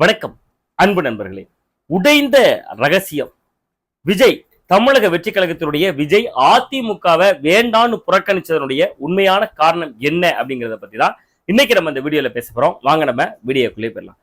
வணக்கம் அன்பு நண்பர்களே. உடைந்த ரகசியம். விஜய் தமிழக வெற்றி கழகத்தினுடைய விஜய் அதிமுகவை வேண்டான்னு புறக்கணிச்சதனுடைய உண்மையான காரணம் என்ன அப்படிங்கிறத பத்தி தான் இன்னைக்கு நம்ம இந்த வீடியோல பேச போறோம். வாங்க நம்ம வீடியோக்குள்ளே போயிடலாம்.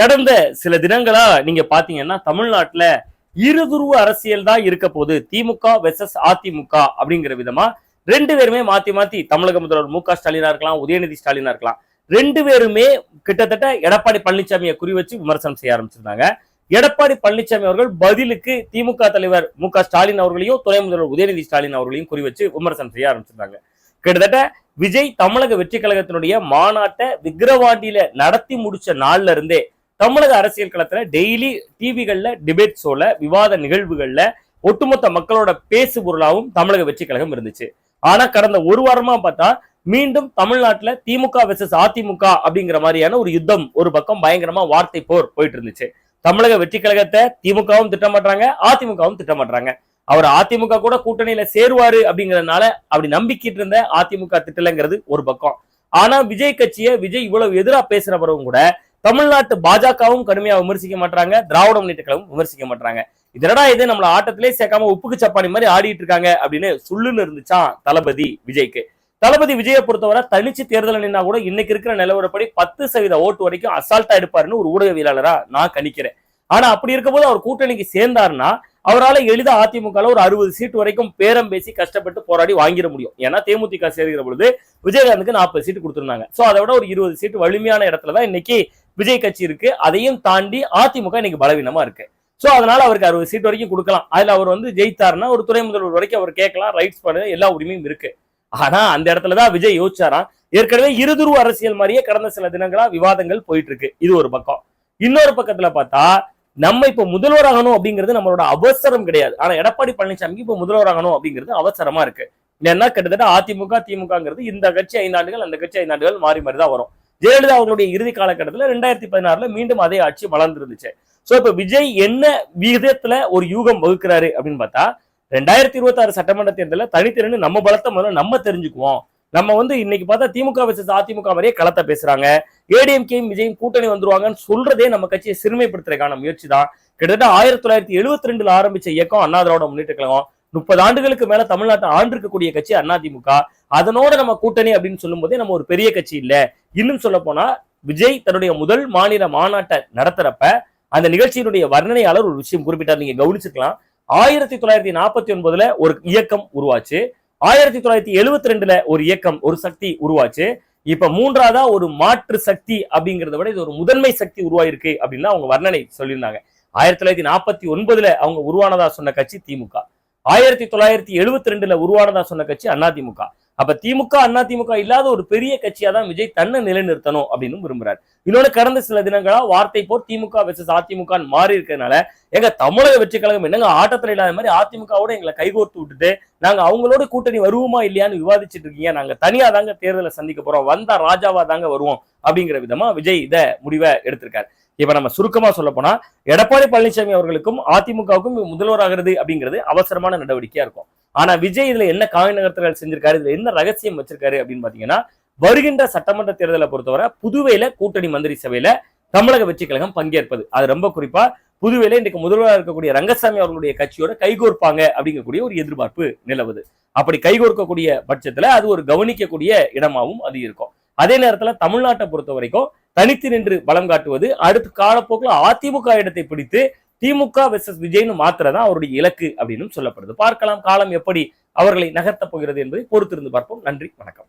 கடந்த சில தினங்களா நீங்க பாத்தீங்கன்னா தமிழ்நாட்டுல இருதுருவ அரசியல் தான் இருக்க போது திமுக வெர்சஸ் அதிமுக அப்படிங்கிற விதமா ரெண்டு பேருமே மாத்தி மாத்தி தமிழக முதல்வர் மு க ஸ்டாலினா இருக்கலாம் உதயநிதி ஸ்டாலினா இருக்கலாம். ரெண்டு பேருமே கிட்டத்தட்ட எடப்பாடி பழனிசாமியை குறி வச்சு விமர்சனம் செய்ய ஆரம்பிச்சிருந்தாங்க. எடப்பாடி பழனிசாமி அவர்கள் பதிலுக்கு திமுக தலைவர் மு க ஸ்டாலின் அவர்களையும் துணை முதல்வர் உதயநிதி ஸ்டாலின் அவர்களையும் குறி வச்சு விமர்சனம் செய்ய ஆரம்பிச்சிருந்தாங்க. கிட்டத்தட்ட விஜய் தமிழக வெற்றி கழகத்தினுடைய மாநாட்டை விக்கிரவாண்டியில நடத்தி முடிச்ச நாள்ல இருந்தே தமிழக அரசியல் களத்துல டெய்லி டிவிகள்ல டிபேட் ஷோல விவாத நிகழ்வுகள்ல ஒட்டுமொத்த மக்களோட பேசு பொருளாகவும் தமிழக வெற்றி கழகம் இருந்துச்சு. ஆனா கடந்த ஒரு வாரமா பார்த்தா மீண்டும் தமிழ்நாட்டுல திமுக வெர்சஸ் அதிமுக அப்படிங்கிற மாதிரியான ஒரு யுத்தம் ஒரு பக்கம் பயங்கரமா வார்த்தை போர் போயிட்டு இருந்துச்சு. தமிழக வெற்றி கழகத்தை திமுகவும் திட்டமாட்டாங்க அதிமுகவும் திட்டமாட்டாங்க அவர் அதிமுக கூட கூட்டணியில சேருவாரு அப்படிங்கறதுனால அப்படி நம்பிக்கிட்டு இருந்த அதிமுக திட்டலைங்கிறது ஒரு பக்கம். ஆனா விஜய் கட்சியை விஜய் இவ்வளவு எதிரா பேசுற பிறகும் கூட தமிழ்நாட்டு பாஜகவும் கடுமையா விமர்சிக்க மாட்டாங்க திராவிட முன்னேற்ற கழகம் விமர்சிக்க மாட்டாங்க. இதனடா இது நம்மள ஆட்டத்திலே சேர்க்காம உப்புக்கு சப்பானி மாதிரி ஆடிட்டு இருக்காங்க அப்படின்னு சுள்ளுன்னு இருந்துச்சான் தளபதி விஜய்க்கு. தளபதி விஜயை பொறுத்தவரை தனிச்சு தேர்தல் நின்னா கூட இன்னைக்கு இருக்கிற நிலவரப்படி பத்து சதவீத ஓட்டு வரைக்கும் அசால்ட்டா எடுப்பாருன்னு ஒரு ஊடகவியலாளரா நான் கணிக்கிறேன். ஆனா அப்படி இருக்கும்போது அவர் கூட்டணிக்கு சேர்ந்தாருன்னா அவரால் எளிதா அதிமுக ஒரு அறுபது சீட் வரைக்கும் பேரம் பேசி கஷ்டப்பட்டு போராடி வாங்கிட முடியும். ஏன்னா தேமுதிக சேர்கிற பொழுது விஜயகாந்துக்கு நாற்பது சீட்டு கொடுத்துருந்தாங்க. சோ அதை விட ஒரு இருபது சீட்டு வலிமையான இடத்துல தான் இன்னைக்கு விஜய் கட்சி இருக்கு. அதையும் தாண்டி அதிமுக இன்னைக்கு பலவீனமா இருக்கு. சோ அதனால அவருக்கு அறுபது சீட் வரைக்கும் கொடுக்கலாம். அதுல அவர் வந்து ஜெயித்தாருன்னா ஒரு துணை முதல்வர் வரைக்கும் அவர் கேட்கலாம் ரைட்ஸ் பண்ண எல்லா உரிமையும் இருக்கு. ஆனா அந்த இடத்துலதான் விஜய் யோசிச்சாராம். ஏற்கனவே இருதுருவ அரசியல் மாதிரியே கடந்த சில தினங்களா விவாதங்கள் போயிட்டு இருக்கு இது ஒரு பக்கம். இன்னொரு பக்கத்துல பார்த்தா நம்ம இப்ப முதல்வர் ஆகணும் அப்படிங்கிறது நம்மளோட அவசரம் கிடையாது. ஆனா எடப்பாடி பழனிசாமிக்கு இப்ப முதல்வர் ஆகணும் அப்படிங்கிறது அவசரமா இருக்கு. ஏன்னா கிட்டத்தட்ட அதிமுக திமுகங்கிறது இந்த கட்சி ஐந்தாண்டுகள் அந்த கட்சி ஐந்தாண்டுகள் மாறி மாறி தான் வரும். ஜெயலலிதா அவர்களுடைய இறுதி காலகட்டத்துல ரெண்டாயிரத்தி பதினாறுல மீண்டும் அதே ஆட்சி வளர்ந்துருந்துச்சு. சோ இப்ப விஜய் என்ன விகிதத்துல ஒரு யூகம் வகுக்கிறாரு அப்படின்னு பார்த்தா ரெண்டாயிரத்தி இருபத்தி ஆறு சட்டமன்ற தேர்தலில் தனித்திறன்னு நம்ம பலத்தை முதல்ல நம்ம தெரிஞ்சுக்குவோம். நம்ம வந்து இன்னைக்கு பார்த்தா திமுக வச்சு அதிமுக மாதிரியே களத்தை பேசுறாங்க. ஏடிஎம்கேயும் விஜயும் கூட்டணி வந்துருவாங்கன்னு சொல்றதே நம்ம கட்சியை சிறுமைப்படுத்துறதுக்கான முயற்சி தான் கிட்டத்தட்ட ஆயிரத்தி தொள்ளாயிரத்தி எழுபத்தி ரெண்டுல ஆரம்பிச்ச இயக்கம் அண்ணா திராவிட முன்னேற்ற கழகம். முப்பது ஆண்டுகளுக்கு மேல தமிழ்நாட்டை ஆண்டிருக்கக்கூடிய கட்சி அதிமுக அதனோட நம்ம கூட்டணி அப்படின்னு சொல்லும் போதே நம்ம ஒரு பெரிய கட்சி இல்ல. இன்னும் சொல்ல போனா விஜய் தன்னுடைய முதல் மாநில மாநாட்டை நடத்துறப்ப அந்த நிகழ்ச்சியினுடைய வர்ணனையாளர் ஒரு விஷயம் குறிப்பிட்டார். நீங்க கவனிச்சுக்கலாம் ஆயிரத்தி தொள்ளாயிரத்தி நாற்பத்தி ஒன்பதுல ஒரு இயக்கம் உருவாச்சு. ஆயிரத்தி தொள்ளாயிரத்தி எழுபத்தி ரெண்டுல ஒரு இயக்கம் ஒரு சக்தி உருவாச்சு. இப்ப மூன்றாவதா ஒரு மாற்று சக்தி அப்படிங்கறத விட இது ஒரு முதன்மை சக்தி உருவாயிருக்கு அப்படின்னு அவங்க வர்ணனை சொல்லியிருந்தாங்க. ஆயிரத்தி தொள்ளாயிரத்தி நாற்பத்தி ஒன்பதுல அவங்க உருவானதா சொன்ன கட்சி திமுக. ஆயிரத்தி தொள்ளாயிரத்தி எழுபத்தி ரெண்டுல உருவானதா சொன்ன கட்சி அதிமுக அப்ப திமுக அண்ணா திமுக இல்லாத ஒரு பெரிய கட்சியா தான் விஜய் தன்னை நிலைநிறுத்தணும் அப்படின்னு விரும்புறாரு. இன்னொன்னு கடந்த சில தினங்களா வார்த்தை போர் திமுக வெர்சஸ் அதிமுக மாறி இருக்கிறதுனால எங்க தமிழக வெற்றி கழகம் என்னங்க ஆட்டத்துல இல்லாத மாதிரி அதிமுகவோட எங்களை கைகோர்த்து விட்டுட்டு நாங்க அவங்களோட கூட்டணி வருவோமா இல்லையான்னு விவாதிச்சுட்டு இருக்கீங்க. நாங்க தனியா தாங்க தேர்தலை சந்திக்க போறோம். வந்தா ராஜாவா தாங்க வருவோம் அப்படிங்கிற விதமா விஜய் இத முடிவை எடுத்திருக்காரு. இப்ப நம்ம சுருக்கமா சொல்ல போனா எடப்பாடி பழனிசாமி அவர்களுக்கும் அதிமுகவுக்கும் முதல்வர் ஆகிறது அப்படிங்கிறது அவசரமான நடவடிக்கையா இருக்கும். ஆனா விஜய் இதுல என்ன காய் நகர்த்தல் செஞ்சிருக்காரு இதுல என்ன ரகசியம் வச்சிருக்காரு அப்படின்னு பாத்தீங்கன்னா வருகின்ற சட்டமன்ற தேர்தலை பொறுத்தவரை புதுவையில கூட்டணி மந்திரி சபையில தமிழக வெற்றி கழகம் பங்கேற்பது. அது ரொம்ப குறிப்பா புதுவையில இன்றைக்கு முதல்வராக இருக்கக்கூடிய ரங்கசாமி அவர்களுடைய கட்சியோட கைகோர்ப்பாங்க அப்படிங்கக்கூடிய ஒரு எதிர்பார்ப்பு நிலவுது. அப்படி கைகோர்க்கக்கூடிய பட்சத்துல அது ஒரு கவனிக்கக்கூடிய இடமாவும் அது இருக்கும். அதே நேரத்துல தமிழ்நாட்டை பொறுத்த வரைக்கும் தனித்து நின்று பலம் காட்டுவது அடுத்த காலப்போக்கில் அதிமுக இடத்தை பிடித்து திமுக வெர்சஸ் விஜய்னு மாத்திரதான் அவருடைய இலக்கு அப்படின்னு சொல்லப்படுது. பார்க்கலாம் காலம் எப்படி அவர்களை நகர்த்தப் போகிறது என்பதை பொறுத்திருந்து பார்ப்போம். நன்றி வணக்கம்.